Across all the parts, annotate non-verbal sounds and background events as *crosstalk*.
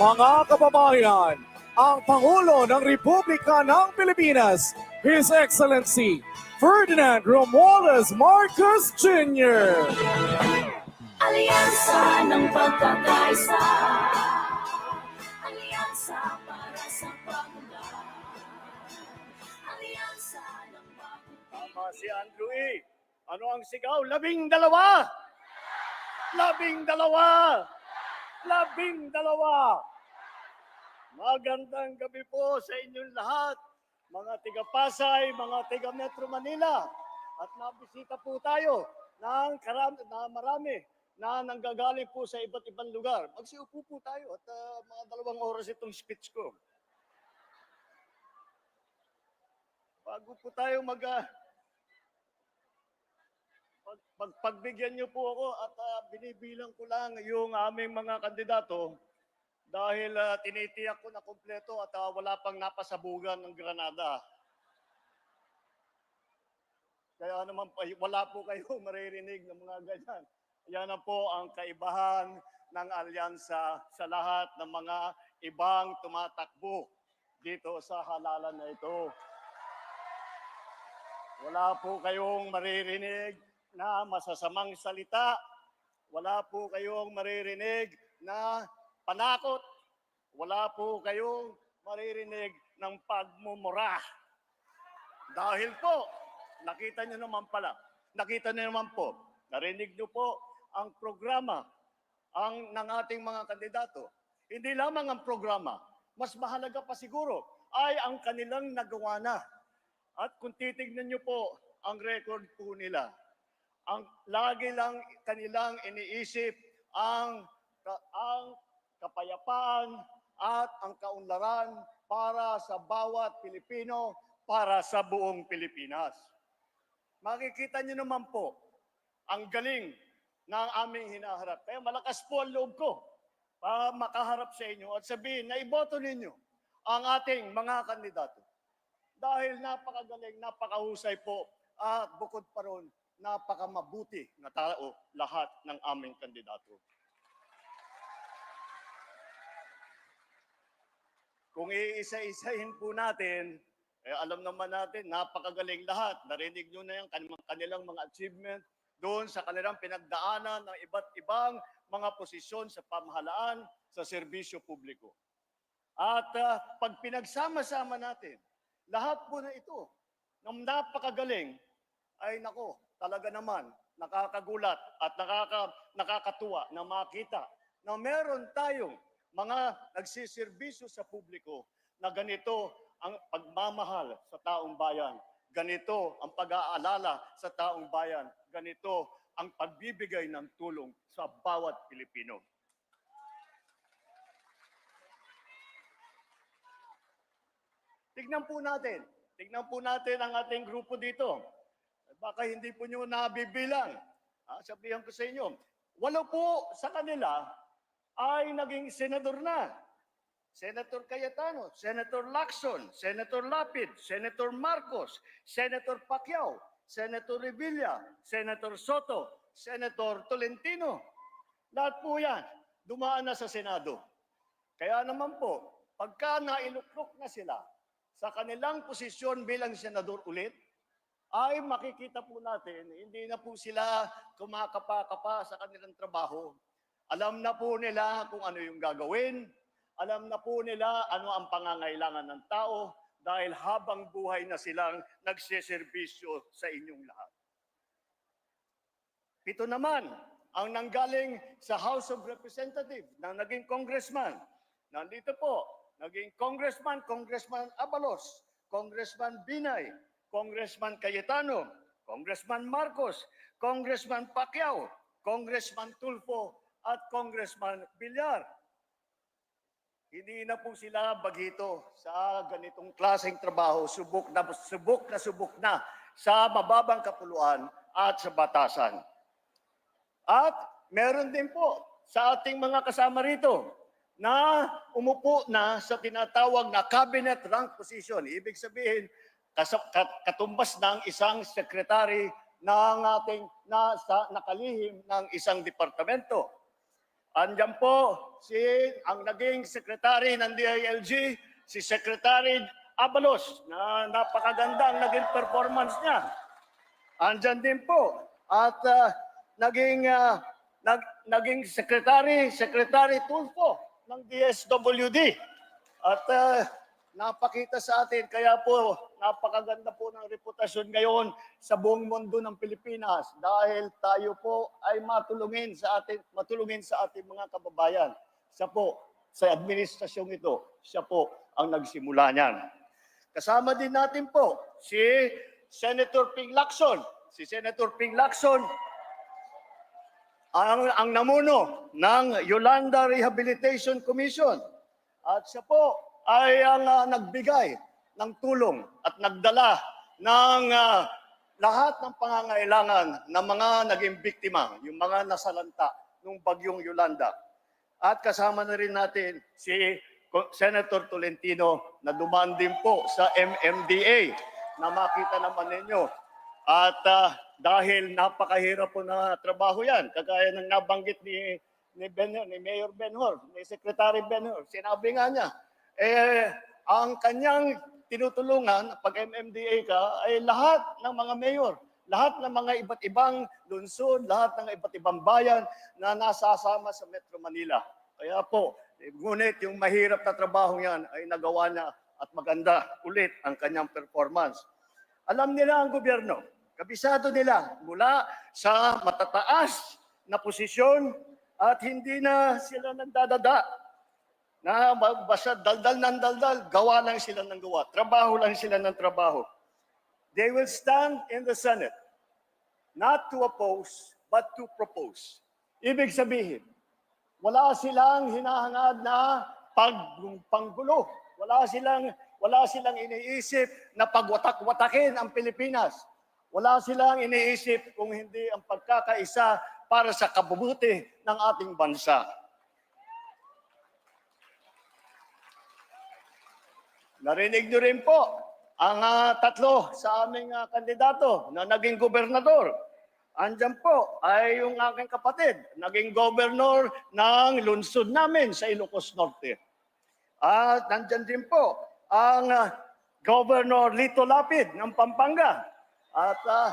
Mga kababayan, ang Pangulo ng Republika ng Pilipinas, His Excellency Ferdinand Romualdez Marcos Jr. Alyansa ng pagkakaisa Alyansa para sa paglaban Alyansa ng bagong Tama si Andrew E. Ano ang sigaw? Labing dalawa! Labing dalawa! Labing dalawa! Magandang gabi po sa inyong lahat, mga tiga Pasay, mga tiga Metro Manila. At nabisita po tayo ng karami, na marami na nanggagaling po sa iba't ibang lugar. Magsiupo po tayo at ah, mga dalawang oras itong speech ko. Bago po tayo mag, ah, pag, pag, pagbigyan niyo po ako at ah, binibilang ko lang yung aming mga kandidato dahil ah, tinitiyak ko na kumpleto at ah, wala pang napasabugan ng Granada. Kaya naman pa, wala po kayo *laughs* maririnig ng mga ganyan. Yan na po ang kaibahan ng alyansa sa lahat ng mga ibang tumatakbo dito sa halalan na ito. Wala po kayong maririnig na masasamang salita. Wala po kayong maririnig na panakot. Wala po kayong maririnig ng pagmumura. Dahil po, nakita nyo naman pala, nakita nyo naman po, narinig nyo po ang programa ang ng ating mga kandidato. Hindi lamang ang programa, mas mahalaga pa siguro ay ang kanilang nagawa na. At kung titignan nyo po ang record po nila, ang lagi lang kanilang iniisip ang ang kapayapaan at ang kaunlaran para sa bawat Pilipino, para sa buong Pilipinas. Makikita nyo naman po ang galing ng aming hinaharap. Kaya malakas po ang loob ko para makaharap sa inyo at sabihin na iboto ninyo ang ating mga kandidato. Dahil napakagaling, napakahusay po at bukod pa ron, napakamabuti na tao lahat ng aming kandidato. Kung iisa-isahin po natin, eh, alam naman natin, napakagaling lahat. Narinig nyo na yung kanilang, mga achievement doon sa kanilang pinagdaanan ng iba't ibang mga posisyon sa pamahalaan, sa serbisyo publiko. At ah, pag pinagsama-sama natin, lahat po na ito, ng napakagaling, ay nako, talaga naman, nakakagulat at nakaka, nakakatuwa na makita na meron tayong mga nagsiservisyo sa publiko na ganito ang pagmamahal sa taong bayan. Ganito ang pag-aalala sa taong bayan. Ganito ang pagbibigay ng tulong sa bawat Pilipino. Tignan po natin. Tignan po natin ang ating grupo dito. Baka hindi po nyo nabibilang. Ah, sabihan ko sa inyo, walo po sa kanila ay naging senador na. Senator Cayetano, Senator Lacson, Senator Lapid, Senator Marcos, Senator Pacquiao, Senator Revilla, Senator Soto, Senator Tolentino. Lahat po yan, dumaan na sa Senado. Kaya naman po, pagka nailuklok na sila sa kanilang posisyon bilang senador ulit, ay makikita po natin, hindi na po sila kumakapa-kapa sa kanilang trabaho. Alam na po nila kung ano yung gagawin, alam na po nila ano ang pangangailangan ng tao dahil habang buhay na silang nagseserbisyo sa inyong lahat. Pito naman ang nanggaling sa House of Representatives na naging congressman. Nandito po, naging congressman, Congressman Abalos, Congressman Binay, Congressman Cayetano, Congressman Marcos, Congressman Pacquiao, Congressman Tulfo, at Congressman Villar. Hindi na po sila bagito sa ganitong klaseng trabaho, subok na subok na subok na sa mababang kapuluan at sa batasan. At meron din po sa ating mga kasama rito na umupo na sa tinatawag na cabinet rank position. Ibig sabihin, katumbas ng isang sekretary ng ating na sa nakalihim ng isang departamento. Andyan po si ang naging secretary ng DILG, si Secretary Abalos, na napakaganda ang naging performance niya. Andyan din po. At ah, naging ah, nag, naging secretary, Secretary Tulfo ng DSWD. At ah, napakita sa atin, kaya po napakaganda po ng reputasyon ngayon sa buong mundo ng Pilipinas dahil tayo po ay matulungin sa atin, matulungin sa ating mga kababayan. Siya po, sa administrasyong ito, siya po ang nagsimula niyan. Kasama din natin po si Senator Ping Lacson. Si Senator Ping Lacson ang, ang namuno ng Yolanda Rehabilitation Commission. At siya po ay ang ah, nagbigay ng tulong at nagdala ng ah, lahat ng pangangailangan ng mga naging biktima, yung mga nasalanta ng bagyong Yolanda. At kasama na rin natin si Senator Tolentino na dumaan din po sa MMDA na makita naman ninyo. At ah, dahil napakahirap po na trabaho yan, kagaya ng nabanggit ni ni, ben, ni Mayor Benhor, ni Secretary Benhor, sinabi nga niya, eh, ang kanyang tinutulungan pag MMDA ka ay lahat ng mga mayor, lahat ng mga iba't ibang lungsod, lahat ng iba't ibang bayan na nasasama sa Metro Manila. Kaya po, ngunit yung mahirap na trabaho yan ay nagawa niya at maganda ulit ang kanyang performance. Alam nila ang gobyerno, kabisado nila mula sa matataas na posisyon at hindi na sila nagdadada na ba- basta daldal ng daldal, gawa lang sila ng gawa, trabaho lang sila ng trabaho. They will stand in the Senate not to oppose, but to propose. Ibig sabihin, wala silang hinahangad na pag panggulo. Wala silang wala silang iniisip na pagwatak-watakin ang Pilipinas. Wala silang iniisip kung hindi ang pagkakaisa para sa kabubuti ng ating bansa. Narinig niyo rin po ang ah, tatlo sa aming ah, kandidato na naging gobernador. Andyan po ay yung aking kapatid, naging governor ng lungsod namin sa Ilocos Norte. At nandyan din po ang ah, Governor Lito Lapid ng Pampanga. At, ah,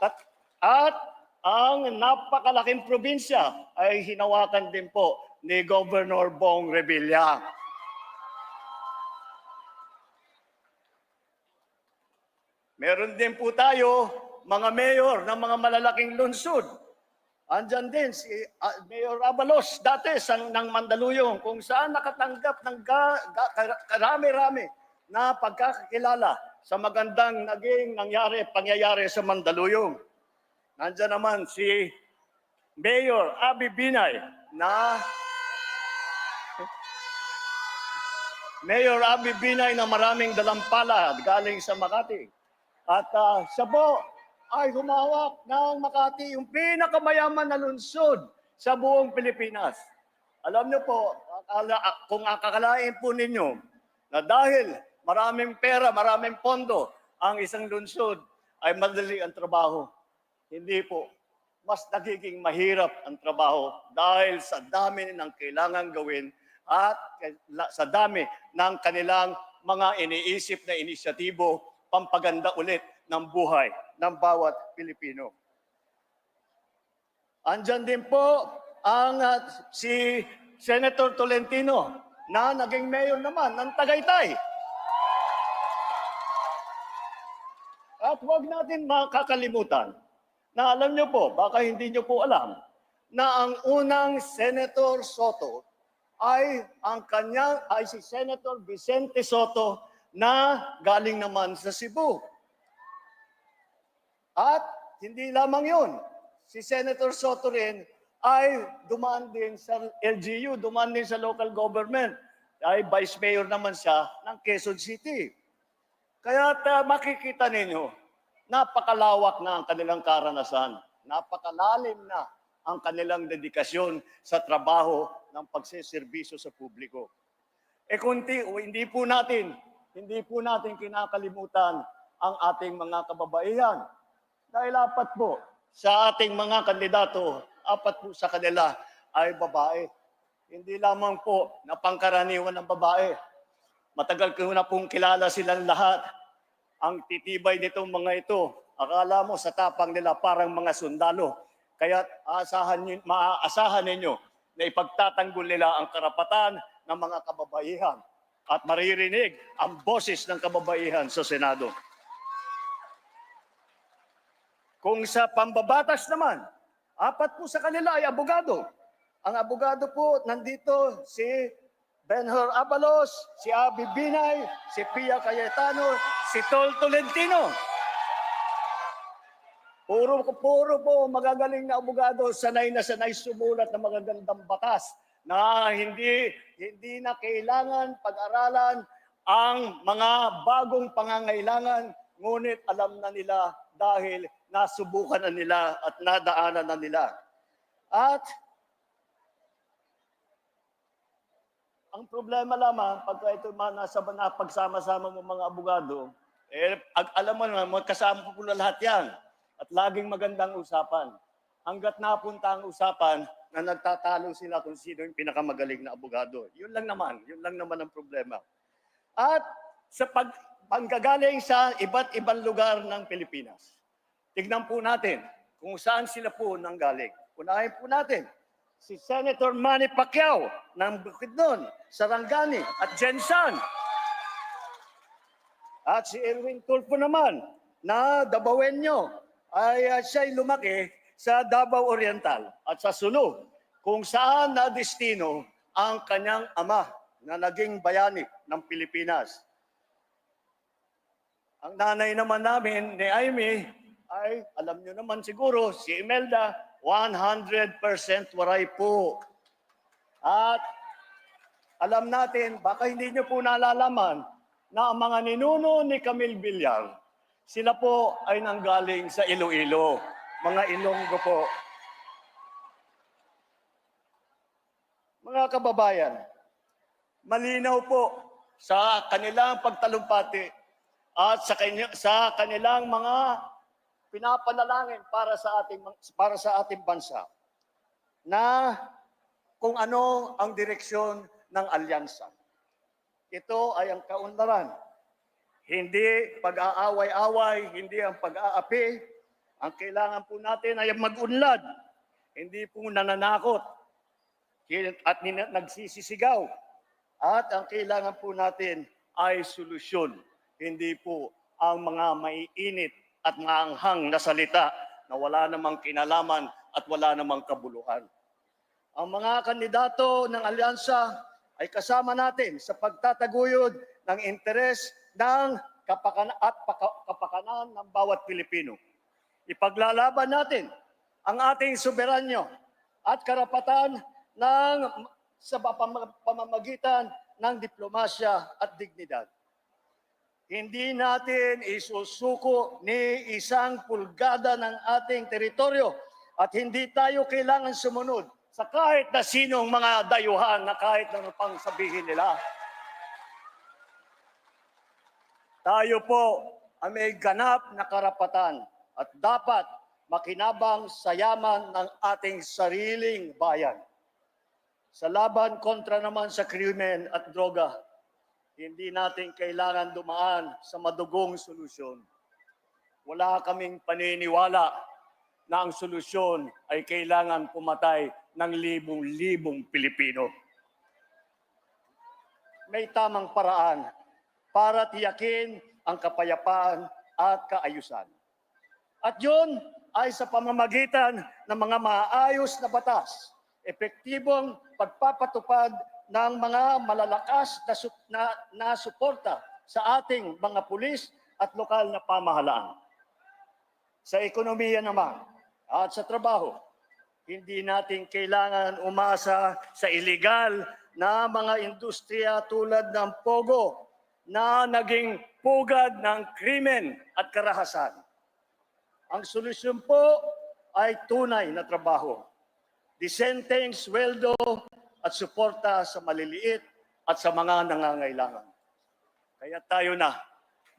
at, at ang napakalaking probinsya ay hinawakan din po ni Governor Bong Revilla. Meron din po tayo mga mayor ng mga malalaking lungsod. Andyan din si ah, Mayor Abalos dati sa, ng Mandaluyong kung saan nakatanggap ng karami-rami na pagkakakilala sa magandang naging nangyari, pangyayari sa Mandaluyong. Nandyan naman si Mayor Abi Binay na Mayor Abi Binay na maraming dalampala galing sa Makati. At ah, siya po ay humawak ng Makati, yung pinakamayaman na lungsod sa buong Pilipinas. Alam niyo po, akala, kung akakalain po ninyo na dahil maraming pera, maraming pondo, ang isang lungsod ay madali ang trabaho. Hindi po. Mas nagiging mahirap ang trabaho dahil sa dami ng kailangan gawin at sa dami ng kanilang mga iniisip na inisyatibo pampaganda ulit ng buhay ng bawat Pilipino. Andyan din po ang uh, si Senator Tolentino na naging mayor naman ng Tagaytay. At huwag natin makakalimutan na alam nyo po, baka hindi nyo po alam, na ang unang Senator Soto ay ang kanyang, ay si Senator Vicente Soto na galing naman sa Cebu. At hindi lamang yun, si Senator Soto rin ay dumaan din sa LGU, dumaan din sa local government. Ay vice mayor naman siya ng Quezon City. Kaya ta, makikita ninyo, napakalawak na ang kanilang karanasan. Napakalalim na ang kanilang dedikasyon sa trabaho ng pagseserbisyo sa publiko. E kunti, o hindi po natin, hindi po natin kinakalimutan ang ating mga kababaihan. Dahil apat po sa ating mga kandidato, apat po sa kanila ay babae. Hindi lamang po na pangkaraniwan ng babae. Matagal ko na pong kilala silang lahat. Ang titibay nitong mga ito, akala mo sa tapang nila parang mga sundalo. Kaya aasahan, maaasahan ninyo na ipagtatanggol nila ang karapatan ng mga kababaihan at maririnig ang boses ng kababaihan sa Senado. Kung sa pambabatas naman, apat po sa kanila ay abogado. Ang abogado po nandito si Benhur Abalos, si Abi Binay, si Pia Cayetano, si Tol Tolentino. Puro, puro po magagaling na abogado, sanay na sanay sumulat ng magagandang batas na hindi hindi na kailangan pag-aralan ang mga bagong pangangailangan, ngunit alam na nila dahil nasubukan na nila at nadaanan na nila. At ang problema lamang, pagka ito mga nasa na pagsama-sama mo mga abogado, eh, alam mo naman, magkasama po na lahat yan. At laging magandang usapan. Hanggat napunta ang usapan na nagtatalo sila kung sino yung pinakamagaling na abogado. Yun lang naman, yun lang naman ang problema. At sa pag panggagaling sa iba't ibang lugar ng Pilipinas, tignan po natin kung saan sila po nanggaling. Unahin po natin, si Senator Manny Pacquiao ng Bukidnon, Sarangani at Jensan. At si Erwin Tulfo naman na Dabawenyo ay uh, siya'y lumaki sa Davao Oriental at sa Sulu kung saan na destino ang kanyang ama na naging bayani ng Pilipinas. Ang nanay naman namin ni Amy ay, alam nyo naman siguro, si Imelda, 100% waray po. At alam natin, baka hindi nyo po nalalaman na ang mga ninuno ni Camille Villar, sila po ay nanggaling sa Iloilo, mga Ilonggo po. Mga kababayan, malinaw po sa kanilang pagtalumpati at sa, kanya, sa kanilang mga pinapanalangin para sa ating para sa ating bansa na kung ano ang direksyon ng alyansa. Ito ay ang kaunlaran. Hindi pag-aaway-away, hindi ang pag-aapi. Ang kailangan po natin ay mag-unlad. Hindi po nananakot at nagsisisigaw. At ang kailangan po natin ay solusyon. Hindi po ang mga maiinit at maanghang na salita na wala namang kinalaman at wala namang kabuluhan. Ang mga kandidato ng alyansa ay kasama natin sa pagtataguyod ng interes ng kapakanan at paka- kapakanan ng bawat Pilipino. Ipaglalaban natin ang ating soberanyo at karapatan ng sa pam- pamamagitan ng diplomasya at dignidad. Hindi natin isusuko ni isang pulgada ng ating teritoryo at hindi tayo kailangan sumunod sa kahit na sinong mga dayuhan na kahit na pang sabihin nila. Tayo po ay may ganap na karapatan at dapat makinabang sa yaman ng ating sariling bayan. Sa laban kontra naman sa krimen at droga, hindi natin kailangan dumaan sa madugong solusyon. Wala kaming paniniwala na ang solusyon ay kailangan pumatay ng libong-libong Pilipino. May tamang paraan para tiyakin ang kapayapaan at kaayusan. At yun ay sa pamamagitan ng mga maayos na batas, epektibong pagpapatupad ng mga malalakas na, na, na suporta sa ating mga pulis at lokal na pamahalaan. Sa ekonomiya naman at sa trabaho, hindi natin kailangan umasa sa illegal na mga industriya tulad ng Pogo na naging pugad ng krimen at karahasan. Ang solusyon po ay tunay na trabaho, disenteng sweldo at suporta sa maliliit at sa mga nangangailangan. Kaya tayo na,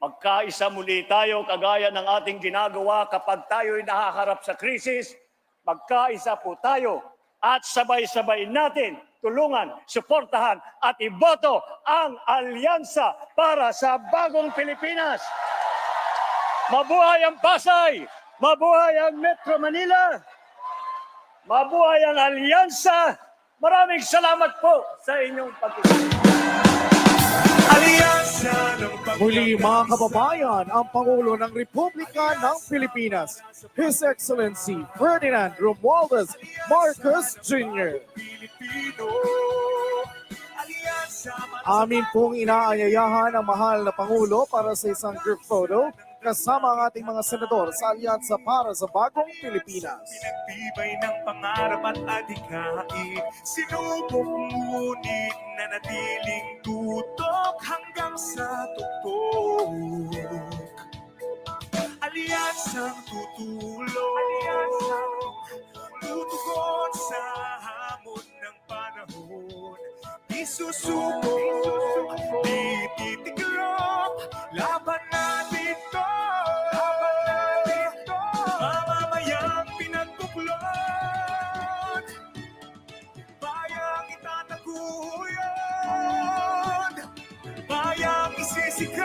magkaisa muli tayo kagaya ng ating ginagawa kapag tayo'y nakaharap sa krisis, magkaisa po tayo at sabay-sabay natin tulungan, suportahan at iboto ang alyansa para sa bagong Pilipinas. Mabuhay ang Pasay! Mabuhay ang Metro Manila! Mabuhay ang alyansa! Maraming salamat po sa inyong ng Muli mga kababayan, ang Pangulo ng Republika ng Pilipinas, His Excellency Ferdinand Romualdez Marcos Jr. Amin pong inaanyayahan ang mahal na Pangulo para sa isang group photo kasama ang ating mga senador sa Alyansa para sa Bagong Pilipinas. Pinagbibay ng pangarap at adhikain Sinubok ngunit nanatiling tutok hanggang sa tuktok Alyansang tutulong Tutugon sa hamon ng panahon Isusuko, di titiklop Laban natin Mamamayang pinagkukulot. Bayang itataguyod Bayang isisigaw.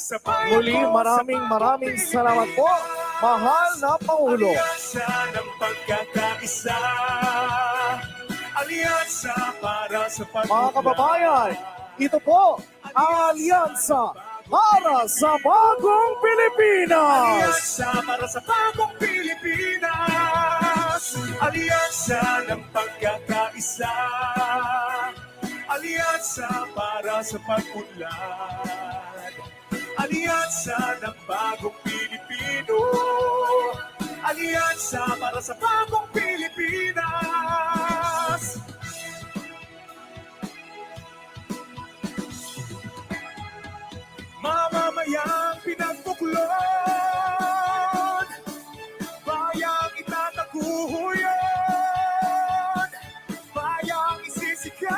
Sa bayang Muli maraming maraming salamat po, mahal na Pangulo. Alyansa ng pagkakaisa. Alyansa para sa pag Mga kababayan, ito po ang Alyansa para sa Bagong Pilipinas. Alyansa para sa bagong Pilipinas. Alyansa ng pagkakaisa. Alyansa para sa pag-unlad. Alyansa ng bagong Pilipino. Alyansa para sa bagong Pilipinas Mamamayang pinagbuklod Bayang itataguyod Bayang isisigaw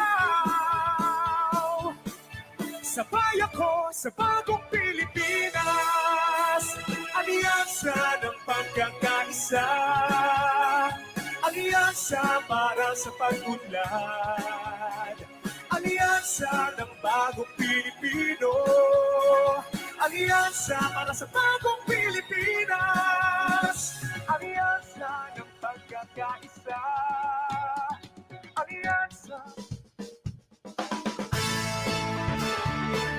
Sa bayan ko, sa bagong Pilipinas. Alyansa ng pagkakaisa Alyansa para sa pag-unlad. Alyansa ng bagong Pilipino Alyansa para sa bagong Pilipinas